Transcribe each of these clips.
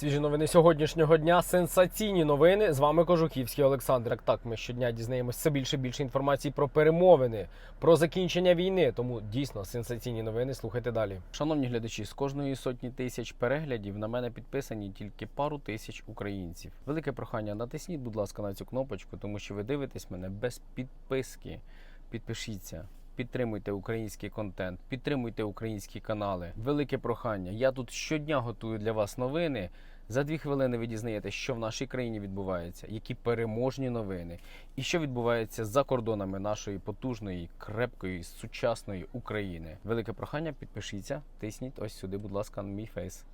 Свіжі новини сьогоднішнього дня. Сенсаційні новини. З вами Кожухівський Олександр. Так, так, ми щодня дізнаємося все більше і більше інформації про перемовини, про закінчення війни. Тому дійсно сенсаційні новини. Слухайте далі. Шановні глядачі, з кожної сотні тисяч переглядів на мене підписані тільки пару тисяч українців. Велике прохання, натисніть, будь ласка, на цю кнопочку, тому що ви дивитесь мене без підписки. Підпишіться. Підтримуйте український контент, підтримуйте українські канали. Велике прохання. Я тут щодня готую для вас новини. За дві хвилини ви дізнаєтесь, що в нашій країні відбувається, які переможні новини, і що відбувається за кордонами нашої потужної, крепкої, сучасної України. Велике прохання, підпишіться, тисніть ось сюди, будь ласка, на мій фейс.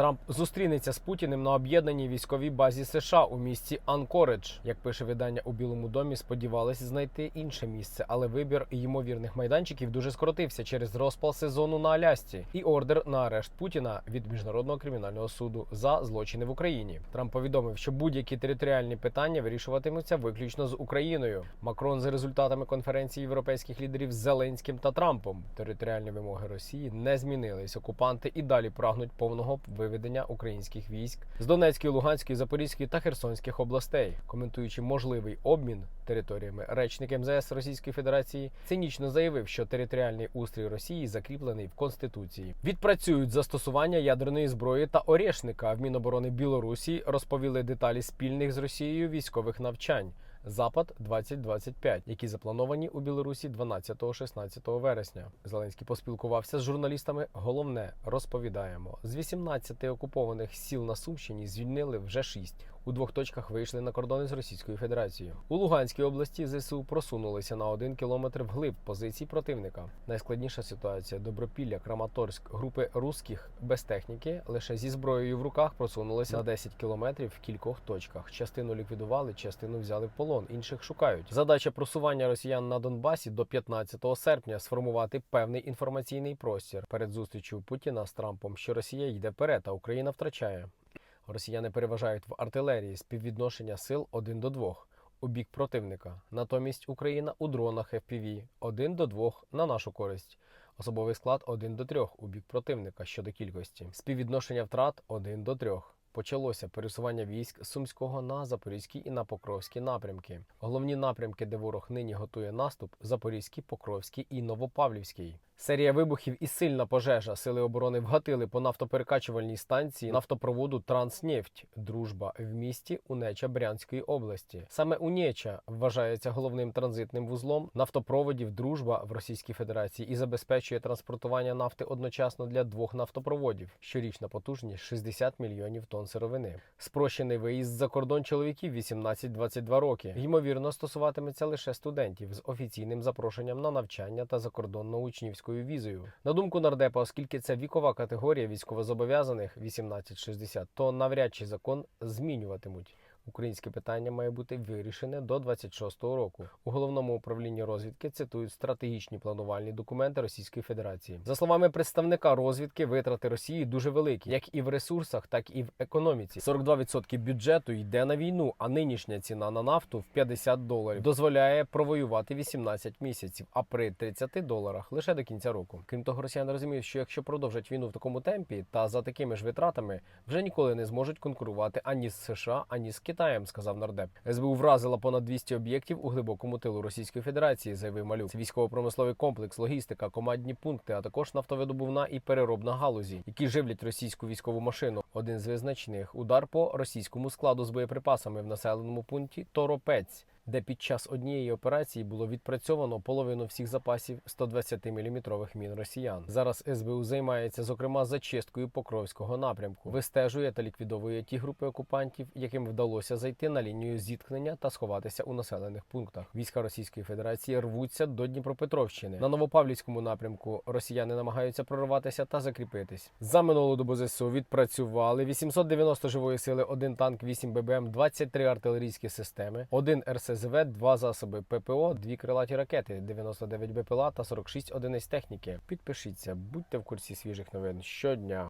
Трамп зустрінеться з Путіним на об'єднаній військовій базі США у місті Анкоридж. Як пише видання у Білому домі, сподівалися знайти інше місце, але вибір ймовірних майданчиків дуже скоротився через розпал сезону на Алясці і ордер на арешт Путіна від міжнародного кримінального суду за злочини в Україні. Трамп повідомив, що будь-які територіальні питання вирішуватимуться виключно з Україною. Макрон за результатами конференції європейських лідерів з Зеленським та Трампом. Територіальні вимоги Росії не змінились. Окупанти і далі прагнуть повного виведення українських військ з Донецької, Луганської, Запорізької та Херсонських областей, коментуючи можливий обмін територіями, речник МЗС Російської Федерації цинічно заявив, що територіальний устрій Росії закріплений в конституції. Відпрацюють застосування ядерної зброї та орешника. В Міноборони Білорусі розповіли деталі спільних з Росією військових навчань. Запад 2025, які заплановані у Білорусі 12-16 вересня. Зеленський поспілкувався з журналістами. Головне розповідаємо з 18 окупованих сіл на Сумщині звільнили вже 6. У двох точках вийшли на кордони з Російською Федерацією. У Луганській області ЗСУ просунулися на один кілометр вглиб позицій противника. Найскладніша ситуація Добропілля, Краматорськ, групи русських без техніки лише зі зброєю в руках просунулися на 10 кілометрів в кількох точках. Частину ліквідували, частину взяли в полон, інших шукають. Задача просування росіян на Донбасі до 15 серпня сформувати певний інформаційний простір перед зустрічю Путіна з Трампом, що Росія йде вперед, а Україна втрачає. Росіяни переважають в артилерії співвідношення сил 1 до 2 у бік противника. Натомість Україна у дронах FPV 1 до 2 на нашу користь. Особовий склад 1 до 3 у бік противника щодо кількості. Співвідношення втрат 1 до 3. Почалося пересування військ Сумського на Запорізький і на Покровські напрямки. Головні напрямки, де ворог нині готує наступ: Запорізький, Покровський і Новопавлівський. Серія вибухів і сильна пожежа. Сили оборони вгатили по нафтоперекачувальній станції нафтопроводу Транснефть Дружба в місті Унеча Брянської області. Саме Унеча вважається головним транзитним вузлом нафтопроводів Дружба в Російській Федерації і забезпечує транспортування нафти одночасно для двох нафтопроводів. Щорічна потужність 60 мільйонів тонн сировини. Спрощений виїзд за кордон чоловіків 18-22 роки. Ймовірно, стосуватиметься лише студентів з офіційним запрошенням на навчання та закордонно учнівською візою. На думку нардепа, оскільки це вікова категорія військовозобов'язаних 18-60, то навряд чи закон змінюватимуть. Українське питання має бути вирішене до 26-го року. У головному управлінні розвідки цитують стратегічні планувальні документи Російської Федерації. За словами представника розвідки, витрати Росії дуже великі, як і в ресурсах, так і в економіці. 42% бюджету йде на війну, а нинішня ціна на нафту в 50 доларів дозволяє провоювати 18 місяців, а при 30 доларах лише до кінця року. Крім того, росіяни розуміють, що якщо продовжать війну в такому темпі та за такими ж витратами, вже ніколи не зможуть конкурувати ані з США, ані з Китаєм, сказав нардеп. СБУ вразила понад 200 об'єктів у глибокому тилу Російської Федерації, заявив Малюк. Це військово-промисловий комплекс, логістика, командні пункти, а також нафтовидобувна і переробна галузі, які живлять російську військову машину. Один з визначних удар по російському складу з боєприпасами в населеному пункті Торопець. Де під час однієї операції було відпрацьовано половину всіх запасів 120-мм мін росіян. Зараз СБУ займається зокрема зачисткою Покровського напрямку, вистежує та ліквідовує ті групи окупантів, яким вдалося зайти на лінію зіткнення та сховатися у населених пунктах. Війська Російської Федерації рвуться до Дніпропетровщини. На Новопавлівському напрямку росіяни намагаються прорватися та закріпитись. За минулу добу ЗСУ відпрацювали 890 живої сили, один танк, 8 ББМ, 23 артилерійські системи, один РСЗВ, два засоби ППО, дві крилаті ракети, 99 БПЛА та 46 одиниць техніки. Підпишіться, будьте в курсі свіжих новин щодня.